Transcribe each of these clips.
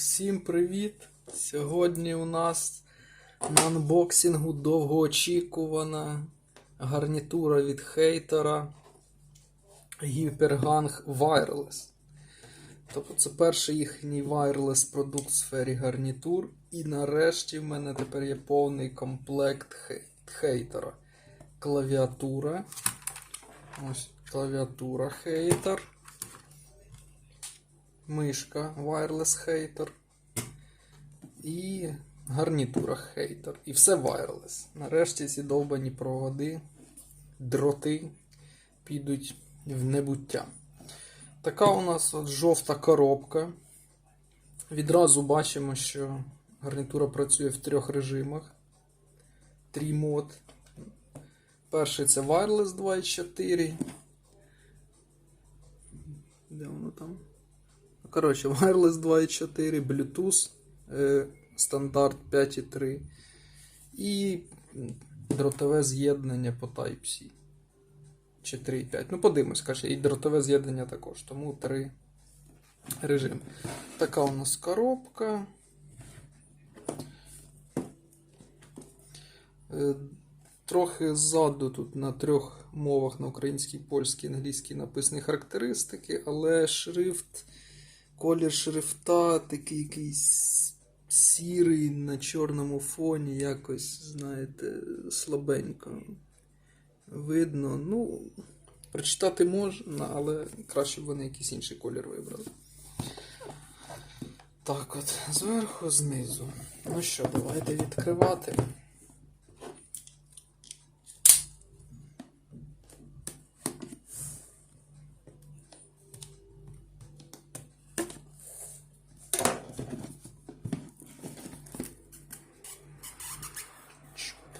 Всім привіт! Сьогодні у нас на анбоксингу довгоочікувана гарнітура від хейтера Hypergang Wireless. Тобто це перший їхній wireless продукт в сфері гарнітур. І нарешті в мене тепер є повний комплект хейтера. Клавіатура. Ось клавіатура хейтер мишка Wireless Hater і гарнітура Hater. І все wireless. Нарешті ці довбані проводи, дроти підуть в небуття. Така у нас от жовта коробка. Відразу бачимо, що гарнітура працює в трьох режимах. Трі мод. Перший це Wireless 2.4. Де воно там? Ну, Коротше, Wireless 2.4, Bluetooth е, стандарт 5.3 і дротове з'єднання по Type-C. Чи 3.5. Ну, подивимось, каже, і дротове з'єднання також, тому три режими. Така у нас коробка. Е, Трохи ззаду тут на трьох мовах на українській, польській, англійській написані характеристики, але шрифт, колір шрифта такий якийсь сірий на чорному фоні, якось, знаєте, слабенько видно. Ну, прочитати можна, але краще б вони якийсь інший колір вибрали. Так от, зверху, знизу. Ну що, давайте відкривати.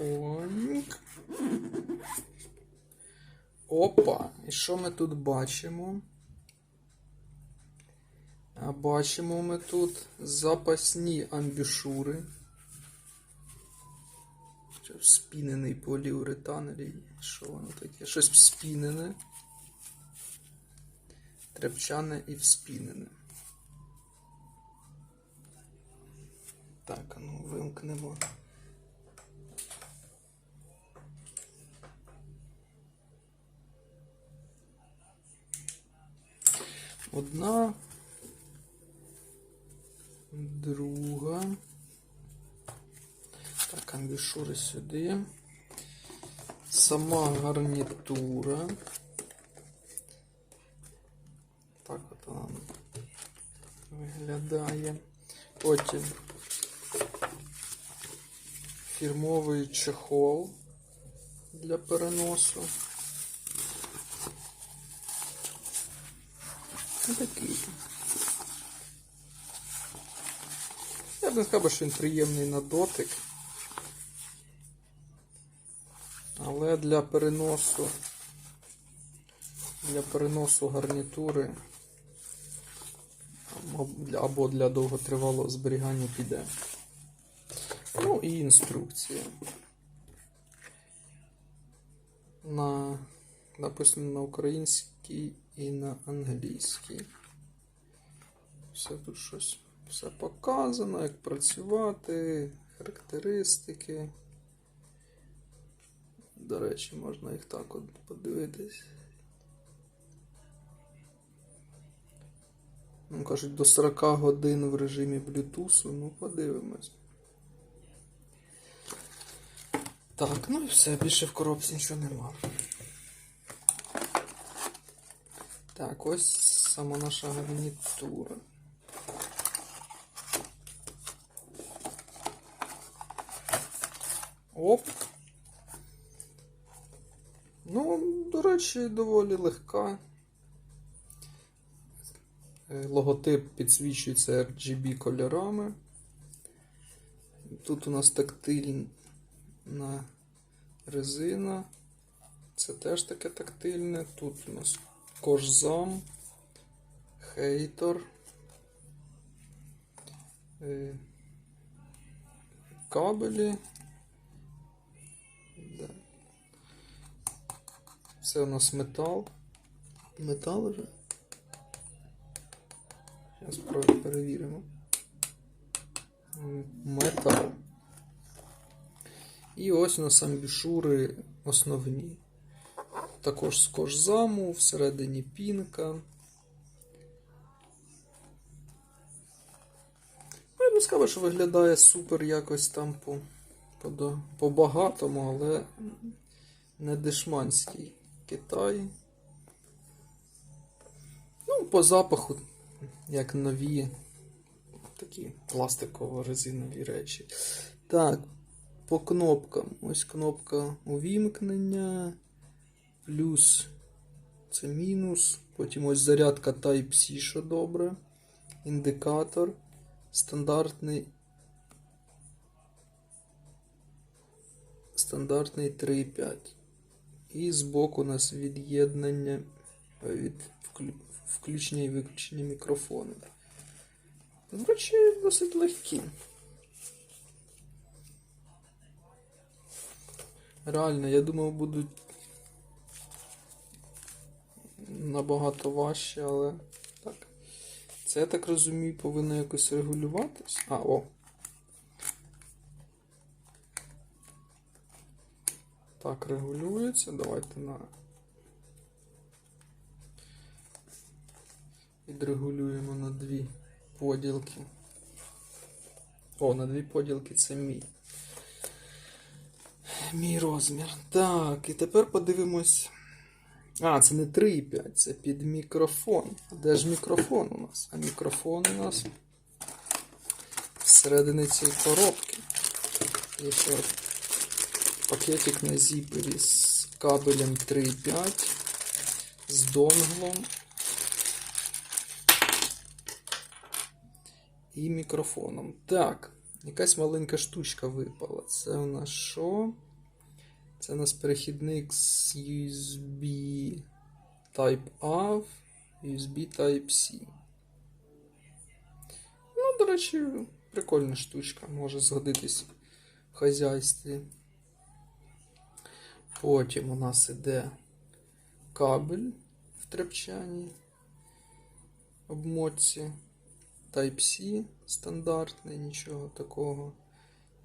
Чпоньк. Опа, і що ми тут бачимо? А бачимо ми тут запасні амбішури. Спінений поліуретан, що воно таке? Щось спінене. Трепчане і вспінене. Так, ну вимкнемо. Одна. Друга. Так, амбішури сюди. Сама гарнітура. Так от вона виглядає. Потім фірмовий чехол для переносу. Ось такий. Я б не сказав, що він приємний на дотик. Але для переносу для переносу гарнітури або для- довготривалого зберігання піде. Ну і інструкція. На, написано на українській і на англійській. Все тут щось все показано, як працювати, характеристики. До речі, можна їх так от подивитись. Ну, кажуть, до 40 годин в режимі Bluetooth, ну подивимось. Так, ну і все, більше в коробці нічого нема. Так, ось сама наша гарнітура. Оп. Ну, до речі, доволі легка. Е, Логотип підсвічується RGB кольорами. Тут у нас тактильна резина. Це теж таке тактильне. Тут у нас кожзам, хейтор. е, Кабелі. Це у нас метал. Метал вже. Зараз перевіримо. метал. І ось у нас амбішури основні. Також з кожзаму, всередині пінка. Ну, сказав, що виглядає супер якось там по, по, по багатому, але не дешманський Китай. Ну, по запаху, як нові такі пластиково-резинові речі. Так, по кнопкам. Ось кнопка увімкнення, плюс це мінус. Потім ось зарядка Type-C, що добре. Індикатор. Стандартний. Стандартний 3.5. І збоку у нас від'єднання е, від включення і виключення мікрофону. До речі, досить легкі. Реально, я думав, будуть набагато важче, але так. Це, я так розумію, повинно якось регулюватись. А, о. Так, регулюється. Давайте на. Відрегулюємо на дві поділки. О, на дві поділки це мій. Мій розмір. Так, і тепер подивимось. А, це не 3,5, це під мікрофон. Де ж мікрофон у нас? А мікрофон у нас всередині цієї коробки. Є ще пакетик на зіпері з кабелем 3,5, з донглом. І мікрофоном. Так, якась маленька штучка випала. Це у нас що? Це у нас перехідник з USB Type-A в USB Type-C. Ну, до речі, прикольна штучка, може згодитись в хазяйстві. Потім у нас іде кабель в тряпчаній обмотці. Type-C стандартний, нічого такого.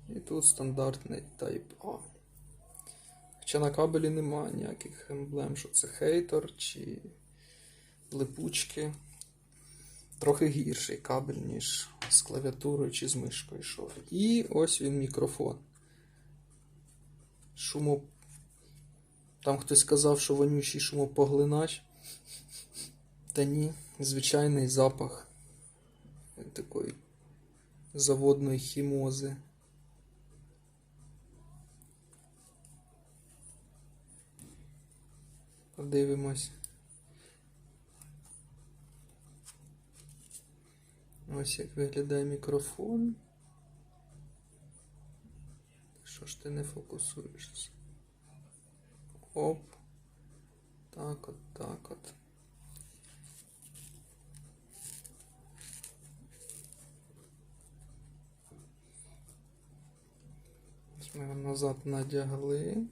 І тут стандартний Type-A. Хоча на кабелі немає ніяких емблем, що це хейтер чи липучки. Трохи гірший кабель, ніж з клавіатурою чи з мишкою йшов. І ось він мікрофон. Шумо. Там хтось сказав, що вонючий шумопоглинач. Та ні, звичайний запах такої заводної хімози. Подивимось. Ось як виглядає мікрофон. Що ж ти не фокусуєшся? Оп. Так от, так от. Ось Ми його назад надягли.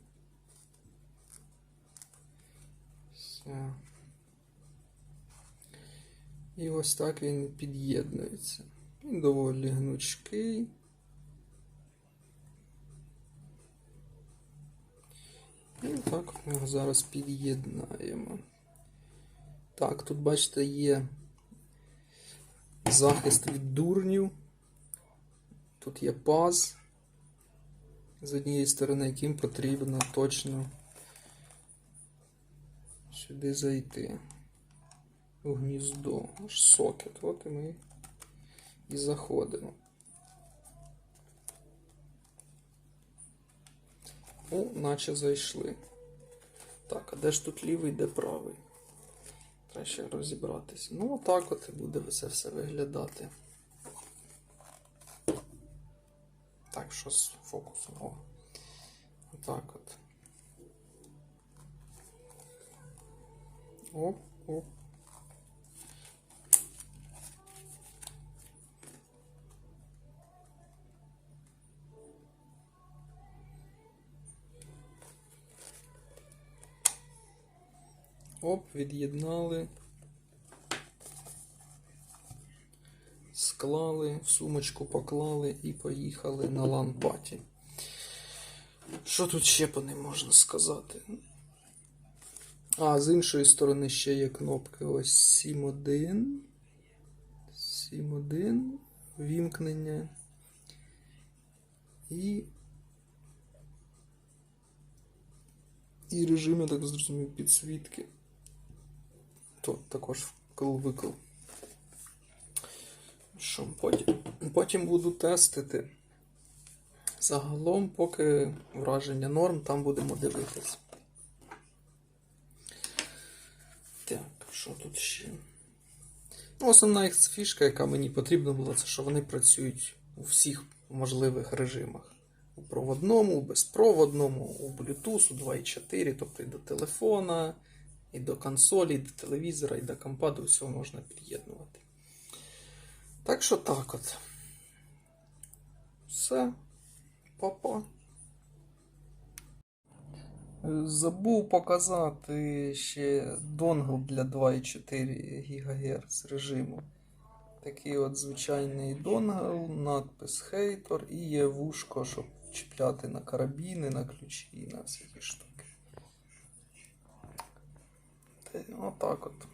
І ось так він під'єднується. Він доволі гнучкий. І так ми його зараз під'єднаємо. Так, тут, бачите, є захист від дурнів. Тут є паз з однієї сторони, яким потрібно точно сюди зайти у гніздо. Аж сокет. От і ми і заходимо. О, наче зайшли. Так, а де ж тут лівий, де правий? Треба ще розібратися. Ну, отак от і буде це все виглядати. Так, що з фокусом? Отак от. Оп, оп. Оп, від'єднали. Склали, в сумочку поклали і поїхали на лан-паті. Що тут ще по ним можна сказати? А, з іншої сторони ще є кнопки. Ось 7.1. 7.1. Вімкнення. І. І режим, я так зрозумів, підсвітки. Тут також вкл-викл. Що потім? Потім буду тестити. Загалом, поки враження норм, там будемо дивитись. Так, що тут ще? Ну, основна їх фішка, яка мені потрібна була, це що вони працюють у всіх можливих режимах. У проводному, у безпроводному, у Bluetooth, у 2.4, тобто і до телефона, і до консолі, і до телевізора, і до компа, до всього можна під'єднувати. Так що так от. Все. Папа. Забув показати ще донгл для 2,4 ГГц режиму. Такий от звичайний донгл, надпис Хейтор і є вушко, щоб чіпляти на карабіни, на ключі і на всякі штуки. Отак от.